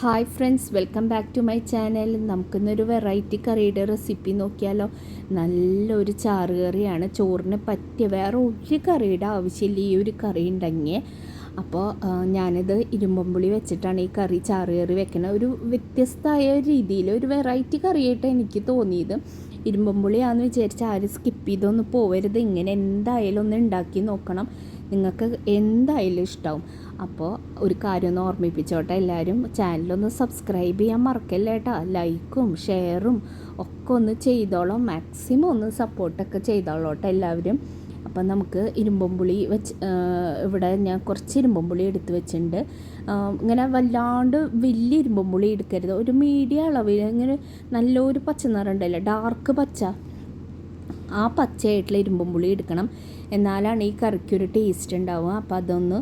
Hi friends welcome back to my channel നമുക്കിന്നൊരു variety കറിയുടെ recipe നോക്കിയാലോ. നല്ലൊരു ചാറ് കറിയാണ്. ചോറിന് പറ്റിയ വേറെ ഒരു കറിയുടെ ആവശ്യമില്ല ഈ ഒരു കറി ഉണ്ടെങ്കിൽ. അപ്പോൾ ഞാനിത് ഇരുമ്പമ്പുളി വെച്ചിട്ടാണ് ഈ കറി ചാറ് കറി വെക്കുന്നത് ഒരു വ്യത്യസ്തമായ രീതിയിൽ ഒരു വെറൈറ്റി കറിയായിട്ട് എനിക്ക് തോന്നിയത്. ഇരുമ്പമ്പുളിയാണെന്ന് വിചാരിച്ച് ആരും സ്കിപ്പ് ചെയ്തൊന്നും പോവരുത്. ഇങ്ങനെ എന്തായാലും ഒന്ന് ഉണ്ടാക്കി നോക്കണം. നിങ്ങൾക്ക് എന്തായാലും ഇഷ്ടമാവും അപ്പോൾ ഒരു കാര്യം ഒന്ന് ഓർമ്മിപ്പിച്ചോട്ടെ എല്ലാവരും ചാനലൊന്ന് സബ്സ്ക്രൈബ് ചെയ്യാൻ മറക്കല്ലേ കേട്ടോ ലൈക്കും ഷെയറും ഒക്കെ ഒന്ന് ചെയ്തോളാം. മാക്സിമം ഒന്ന് സപ്പോർട്ടൊക്കെ ചെയ്തോളോട്ടെ എല്ലാവരും. അപ്പം നമുക്ക് ഇരുമ്പുംപുളി വെച്ച് ഇവിടെ ഞാൻ കുറച്ച് ഇരുമ്പുംപുളി എടുത്ത് വെച്ചിട്ടുണ്ട്. ഇങ്ങനെ വല്ലാണ്ട് വലിയ ഇരുമ്പുംപുളി എടുക്കരുത്. ഒരു മീഡിയ അളവിൽ ഇങ്ങനെ നല്ലൊരു പച്ച നിറം ഉണ്ടല്ലോ. ഡാർക്ക് പച്ച. ആ പച്ചയായിട്ടുള്ള ഇരുമ്പും എടുക്കണം. എന്നാലാണ് ഈ കറിക്ക് ഒരു ടേസ്റ്റ് ഉണ്ടാവുക. അപ്പം അതൊന്ന്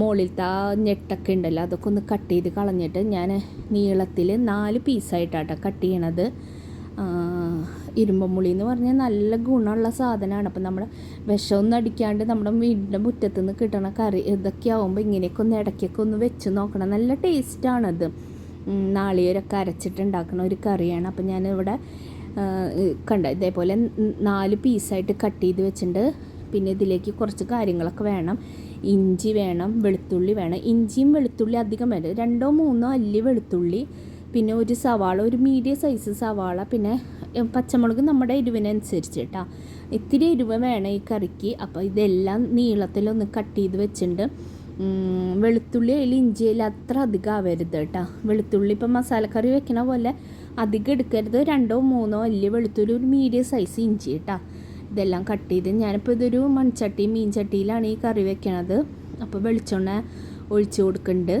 മുകളിലത്തെ ആ ഞെട്ടൊക്കെ ഉണ്ടല്ലോ അതൊക്കെ ഒന്ന് കട്ട് ചെയ്ത് കളഞ്ഞിട്ട് ഞാൻ നീളത്തിൽ നാല് പീസായിട്ടാട്ടോ കട്ട് ചെയ്യണത്. ഇരുമ്പം പുളി എന്ന് പറഞ്ഞാൽ നല്ല ഗുണമുള്ള സാധനമാണ് അപ്പം നമ്മുടെ വിഷമൊന്നും അടിക്കാണ്ട് നമ്മുടെ വീടിന്റെ മുറ്റത്ത് നിന്ന് കിട്ടണ കറി ഇതൊക്കെ ആകുമ്പോൾ ഇങ്ങനെയൊക്കെ ഒന്ന് ഇടയ്ക്കൊക്കെ ഒന്ന് വെച്ച് നോക്കണം. നല്ല ടേസ്റ്റാണത് നാളികേരൊക്കെ അരച്ചിട്ടുണ്ടാക്കുന്ന ഒരു കറിയാണ്. അപ്പം ഞാനിവിടെ കണ്ട? ഇതേപോലെ നാല് പീസായിട്ട് കട്ട് ചെയ്ത് വെച്ചിട്ടുണ്ട്. പിന്നെ ഇതിലേക്ക് കുറച്ച് കാര്യങ്ങളൊക്കെ വേണം. ഇഞ്ചി വേണം വെളുത്തുള്ളി വേണം. ഇഞ്ചിയും വെളുത്തുള്ളി അധികം വേണം രണ്ടോ മൂന്നോ അല്ലി വെളുത്തുള്ളി പിന്നെ ഒരു സവാള ഒരു മീഡിയം സൈസ് സവാള പിന്നെ പച്ചമുളക് നമ്മുടെ എരിവിനനുസരിച്ച് കേട്ടോ. ഇത്തിരി എരിവ് വേണം ഈ കറിക്ക്. അപ്പോൾ ഇതെല്ലാം നീളത്തിലൊന്ന് കട്ട് ചെയ്ത് വെച്ചിട്ടുണ്ട്. വെളുത്തുള്ളി അതിൽ ഇഞ്ചിയിൽ അത്ര അധികം ആവരുത് കേട്ടോ. വെളുത്തുള്ളി ഇപ്പം മസാലക്കറി വെക്കണ പോലെ അധികം എടുക്കരുത്. രണ്ടോ മൂന്നോ വലിയ വെളുത്തുള്ളി ഒരു മീഡിയം സൈസ് ഇഞ്ചി കേട്ടോ ഇതെല്ലാം കട്ട് ചെയ്ത് ഞാനിപ്പോൾ ഇതൊരു മൺചട്ടി മീൻചട്ടിയിലാണ് ഈ കറി വെക്കണത്. അപ്പോൾ വെളിച്ചെണ്ണ ഒഴിച്ചു കൊടുക്കുന്നുണ്ട്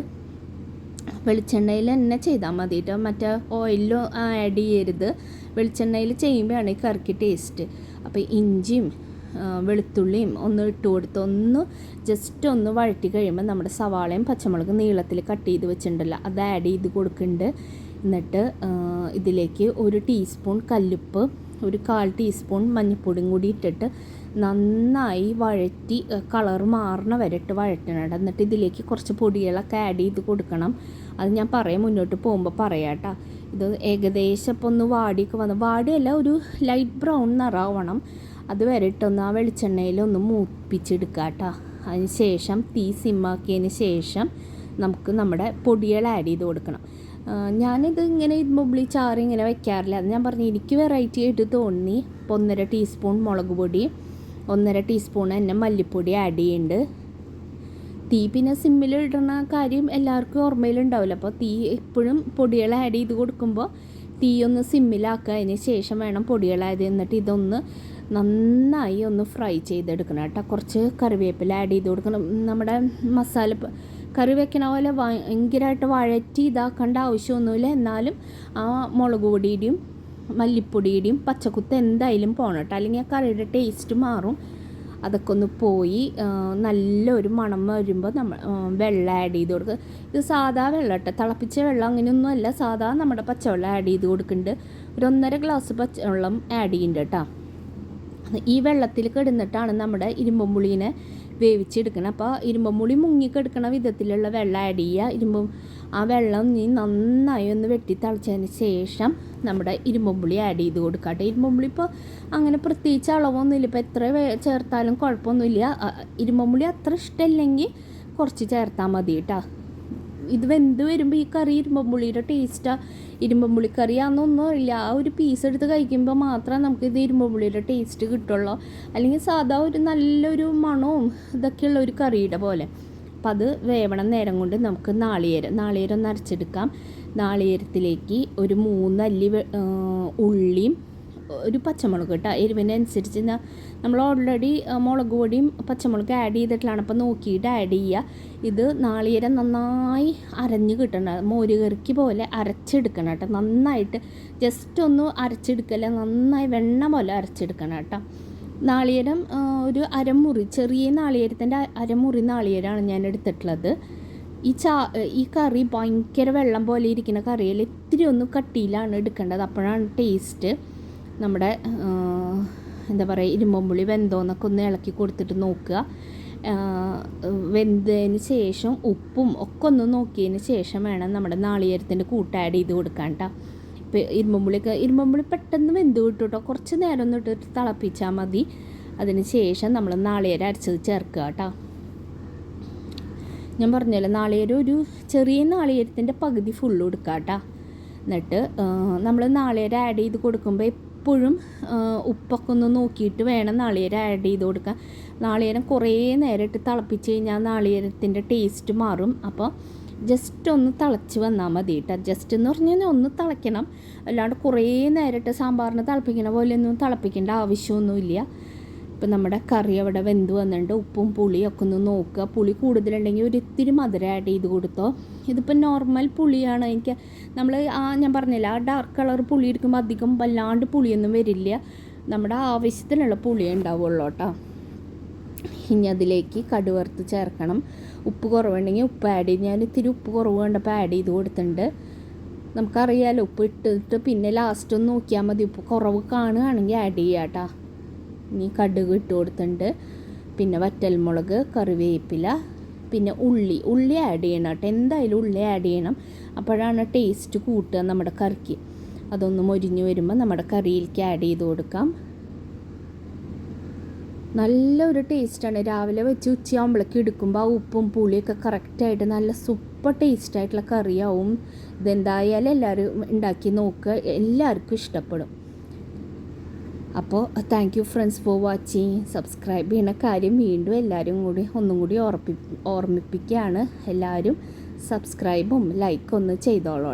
വെളിച്ചെണ്ണയിൽ തന്നെ ചെയ്താൽ മതി കേട്ടോ മറ്റേ ഓയിലോ ആഡ് ചെയ്യരുത്. വെളിച്ചെണ്ണയിൽ ചെയ്യുമ്പോഴാണ് ഈ കറിക്ക് ടേസ്റ്റ് അപ്പോൾ ഇഞ്ചിയും വെളുത്തുള്ളിയും ഒന്ന് ഇട്ട് കൊടുത്ത് ഒന്ന് ജസ്റ്റ് ഒന്ന് വഴറ്റി കഴിയുമ്പോൾ നമ്മുടെ സവാളയും പച്ചമുളകും നീളത്തിൽ കട്ട് ചെയ്ത് വെച്ചിട്ടുണ്ടല്ലോ. അത് ആഡ് ചെയ്ത് കൊടുക്കുന്നുണ്ട് എന്നിട്ട് ഇതിലേക്ക് ഒരു ടീസ്പൂൺ കല്ലുപ്പ് ഒരു കാൽ ടീസ്പൂൺ മഞ്ഞൾപ്പൊടിയും കൂടി ഇട്ടിട്ട് നന്നായി വഴറ്റി കളർ മാറണ വരെ ഇട്ട് വഴറ്റണം എന്നിട്ട് ഇതിലേക്ക് കുറച്ച് പൊടികളൊക്കെ ആഡ് ചെയ്ത് കൊടുക്കണം. അത് ഞാൻ പറയാം മുന്നോട്ട് പോകുമ്പോൾ പറയാം ഇത് ഏകദേശം ഇപ്പോൾ ഒന്ന് വാടിയൊക്കെ വന്ന്. വാടിയല്ല ഒരു ലൈറ്റ് ബ്രൗൺ നിറാവണം അത് വരെ ഇട്ടൊന്ന് ആ വെളിച്ചെണ്ണയിലൊന്ന് മൂപ്പിച്ചെടുക്കുക കേട്ടോ. അതിന് ശേഷം തീ സിമ്മാക്കിയതിന് ശേഷം നമുക്ക് നമ്മുടെ പൊടികൾ ആഡ് ചെയ്ത് കൊടുക്കണം. ഞാനിത് ഇങ്ങനെ ഇരുമ്പുള്ളി ചാറ് ഇങ്ങനെ വെക്കാറില്ല. അത് ഞാൻ പറഞ്ഞു എനിക്ക് വെറൈറ്റി ആയിട്ട് തോന്നി. ഇപ്പോൾ ഒന്നര ടീസ്പൂൺ മുളക് പൊടി ഒന്നര ടീസ്പൂൺ തന്നെ മല്ലിപ്പൊടി ആഡ് ചെയ്യുന്നുണ്ട് തീ പിന്നെ സിമ്മിൽ ഇടുന്ന കാര്യം എല്ലാവർക്കും ഓർമ്മയിലുണ്ടാവില്ല. അപ്പോൾ തീ എപ്പോഴും പൊടികൾ ആഡ് ചെയ്ത് കൊടുക്കുമ്പോൾ തീ ഒന്ന് സിമ്മിലാക്കുക അതിന് ശേഷം വേണം പൊടികൾ ആഡ് എന്നിട്ട് ഇതൊന്ന് നന്നായി ഒന്ന് ഫ്രൈ ചെയ്തെടുക്കണം കേട്ടോ. കുറച്ച് കറിവേപ്പില ആഡ് ചെയ്ത് കൊടുക്കണം. നമ്മുടെ മസാല കറി വെക്കണ പോലെ ഭയങ്കരമായിട്ട് വഴറ്റി ഇതാക്കേണ്ട ആവശ്യമൊന്നുമില്ല. എന്നാലും ആ മുളക് പൊടിയുടെയും മല്ലിപ്പൊടിയുടെയും പച്ചക്കുത്ത് എന്തായാലും പോകണം കേട്ടോ. അല്ലെങ്കിൽ ആ കറിയുടെ ടേസ്റ്റ് മാറും. അതൊക്കെ ഒന്ന് പോയി നല്ലൊരു മണം വരുമ്പോൾ നമ്മൾ വെള്ളം ആഡ് ചെയ്ത് കൊടുക്കുക ഇത് സാധാ വെള്ളം കേട്ടോ. തിളപ്പിച്ച വെള്ളം അങ്ങനെയൊന്നും അല്ല. സാധാ നമ്മുടെ പച്ചവെള്ളം ആഡ് ചെയ്ത് കൊടുക്കുന്നുണ്ട് ഒരു ഒന്നര ഗ്ലാസ് പച്ചവെള്ളം ആഡ് ചെയ്യുന്നുണ്ട് കേട്ടോ. ഈ വെള്ളത്തിൽ കിടന്നിട്ടാണ് നമ്മുടെ ഇരുമ്പുള്ളിനെ വേവിച്ചെടുക്കണം. അപ്പോൾ ഇരുമ്പുള്ളി മുങ്ങിക്കെടുക്കണ വിധത്തിലുള്ള വെള്ളം ആഡ് ചെയ്യുക. ഇരുമ്പ് ആ വെള്ളം നീ നന്നായി ഒന്ന് വെട്ടി തളിച്ചതിന് ശേഷം നമ്മുടെ ഇരുമ്പുള്ളി ആഡ് ചെയ്ത് കൊടുക്കുക കേട്ടോ. ഇരുമ്പുള്ളി ഇപ്പോൾ അങ്ങനെ പ്രത്യേകിച്ച് അളവൊന്നുമില്ല. ഇപ്പോൾ എത്ര ചേർത്താലും കുഴപ്പമൊന്നുമില്ല. ഇരുമ്പുള്ളി അത്ര ഇഷ്ടമില്ലെങ്കിൽ കുറച്ച് ചേർത്താൽ മതി കേട്ടോ. ഇത് വെന്ത് വരുമ്പോൾ ഈ കറി ഇരുമ്പമ്പുള്ളിയുടെ ടേസ്റ്റാ ഇരുമ്പമ്പുള്ളി കറിയാണെന്നൊന്നും ഇല്ല ആ ഒരു പീസ് എടുത്ത് കഴിക്കുമ്പോൾ മാത്രമേ നമുക്ക് ഇത് ഇരുമ്പമ്പുള്ളിയുടെ ടേസ്റ്റ് കിട്ടുള്ളൂ. അല്ലെങ്കിൽ സാധാ ഒരു നല്ലൊരു മണവും ഇതൊക്കെയുള്ള ഒരു കറിയുടെ പോലെ. അപ്പം അത് വേവണം നേരം കൊണ്ട് നമുക്ക് നാളികേരം നാളികേരം ഒന്ന് അരച്ചെടുക്കാം. നാളികേരത്തിലേക്ക് ഒരു മൂന്നല്ലി ഉള്ളിയും ഒരു പച്ചമുളക് കേട്ടോ എരിവിനനുസരിച്ച് നമ്മൾ ഓൾറെഡി മുളക് പൊടിയും പച്ചമുളക് ആഡ് ചെയ്തിട്ടാണ് അപ്പോൾ നോക്കിയിട്ട് ആഡ് ചെയ്യുക ഇത് നാളികേരം നന്നായി അരഞ്ഞ് കിട്ടണം. മോരുകറിക്ക് പോലെ അരച്ചെടുക്കണം കേട്ടോ. നന്നായിട്ട് ജസ്റ്റ് ഒന്ന് അരച്ചെടുക്കല്ല? നന്നായി വെണ്ണ പോലെ അരച്ചെടുക്കണം കേട്ടോ. നാളികേരം ഒരു അരമുറി ചെറിയ നാളികേരത്തിന്റെ അരമുറി നാളികേരമാണ് ഞാൻ എടുത്തിട്ടുള്ളത്. ഈ ചാ ഈ കറി ഭയങ്കര വെള്ളം പോലെ ഇരിക്കുന്ന കറിയിൽ ഇത്തിരി ഒന്ന് കട്ടിയിലാണ് എടുക്കേണ്ടത്. അപ്പോഴാണ് ടേസ്റ്റ് നമ്മുടെ എന്താ പറയുക ഇരുമ്പുള്ളി വെന്തോന്നൊക്കെ ഒന്ന് ഇളക്കി കൊടുത്തിട്ട് നോക്കുക. വെന്തതിന് ശേഷം ഉപ്പും ഒക്കെ ഒന്ന് നോക്കിയതിന് ശേഷം വേണം നമ്മുടെ നാളികേരത്തിന്റെ കൂട്ട് ആഡ് ചെയ്ത് കൊടുക്കാൻ കേട്ടോ ഇപ്പോൾ ഇരുമ്പുള്ളിയൊക്കെ ഇരുമ്പുള്ളി പെട്ടെന്ന് വെന്ത് കിട്ടും കുറച്ച് നേരം ഒന്ന് ഇട്ടിട്ട് തിളപ്പിച്ചാൽ മതി. അതിന് ശേഷം നമ്മൾ നാളികേരം അരച്ചത് ചേർക്കുക കേട്ടോ ഞാൻ പറഞ്ഞല്ലോ നാളികേരം ഒരു ചെറിയ നാളികേരത്തിന്റെ പകുതി ഫുള്ള് കൊടുക്കുക കേട്ടോ എന്നിട്ട് നമ്മൾ നാളികേരം ആഡ് ചെയ്ത് കൊടുക്കുമ്പോൾ എപ്പോഴും ഉപ്പൊക്കെ ഒന്ന് നോക്കിയിട്ട് വേണം നാളികേരം ആഡ് ചെയ്ത് കൊടുക്കാൻ. നാളികേരം കുറേ നേരം ഇട്ട് തിളപ്പിച്ച് കഴിഞ്ഞാൽ നാളികേരത്തിന്റെ ടേസ്റ്റ് മാറും. അപ്പോൾ ജസ്റ്റ് ഒന്ന് തിളച്ച് വന്നാൽ മതി കേട്ടോ ജസ്റ്റ് എന്ന് പറഞ്ഞു കഴിഞ്ഞാൽ ഒന്ന് തിളയ്ക്കണം. അല്ലാണ്ട് കുറേ നേരിട്ട് സാമ്പാറിന് തിളപ്പിക്കണ പോലെയൊന്നും തിളപ്പിക്കേണ്ട ആവശ്യമൊന്നുമില്ല. ഇപ്പം നമ്മുടെ കറി അവിടെ വെന്ത് വന്നിട്ടുണ്ട്. ഉപ്പും പുളിയും ഒക്കെ ഒന്ന് നോക്കുക. പുളി കൂടുതലുണ്ടെങ്കിൽ ഒരു ഇത്തിരി മധുരം ആഡ് ചെയ്ത് കൊടുത്തോ. ഇതിപ്പോൾ നോർമൽ പുളിയാണ്. എനിക്ക് നമ്മൾ ആ ഞാൻ പറഞ്ഞില്ല ആ ഡാർക്ക് കളർ പുളി എടുക്കുമ്പോൾ അധികം വല്ലാണ്ട് പുളിയൊന്നും വരില്ല. നമ്മുടെ ആവശ്യത്തിനുള്ള പുളിയേ ഉണ്ടാവുള്ളൂ കേട്ടോ. ഇനി അതിലേക്ക് കടുവറുത്ത് ചേർക്കണം. ഉപ്പ് കുറവുണ്ടെങ്കിൽ ഉപ്പ് ആഡ് ചെയ്ത് ഞാൻ ഇത്തിരി ഉപ്പ് കുറവ് കണ്ടപ്പോൾ ആഡ് ചെയ്ത് കൊടുത്തിട്ടുണ്ട്. നമുക്കറിയാലോ ഉപ്പ് ഇട്ടിട്ട് പിന്നെ ലാസ്റ്റ് ഒന്ന് നോക്കിയാൽ മതി. ഉപ്പ് കുറവ് കാണുകയാണെങ്കിൽ ആഡ് ചെയ്യാം കേട്ടോ. ഇനി കടുക് ഇട്ട് കൊടുത്തിട്ടുണ്ട്. പിന്നെ വറ്റൽമുളക് കറിവേപ്പില പിന്നെ ഉള്ളി. ഉള്ളി ആഡ് ചെയ്യണം കേട്ടോ. എന്തായാലും ഉള്ളി ആഡ് ചെയ്യണം. അപ്പോഴാണ് ടേസ്റ്റ് കൂട്ടുക നമ്മുടെ കറിക്ക്. അതൊന്ന് മൊരിഞ്ഞ് വരുമ്പോൾ നമ്മുടെ കറിയിലേക്ക് ആഡ് ചെയ്ത് കൊടുക്കാം. നല്ലൊരു ടേസ്റ്റാണ് രാവിലെ വെച്ച് ഉച്ചയാകുമ്പോഴേക്ക് എടുക്കുമ്പോൾ ആ ഉപ്പും പുളിയൊക്കെ കറക്റ്റായിട്ട് നല്ല സൂപ്പർ ടേസ്റ്റായിട്ടുള്ള കറിയാവും. ഇതെന്തായാലും എല്ലാവരും ഉണ്ടാക്കി നോക്കുക. എല്ലാവർക്കും ഇഷ്ടപ്പെടും. അപ്പോൾ thank you friends for watching subscribe ചെയ്യുന്ന കാര്യം വീണ്ടും എല്ലാവരും കൂടി ഒന്നും കൂടി ഓർപ്പി ഓർമ്മിപ്പിക്കുകയാണ്. എല്ലാവരും സബ്സ്ക്രൈബും ലൈക്കും ഒന്ന് ചെയ്തോളൂ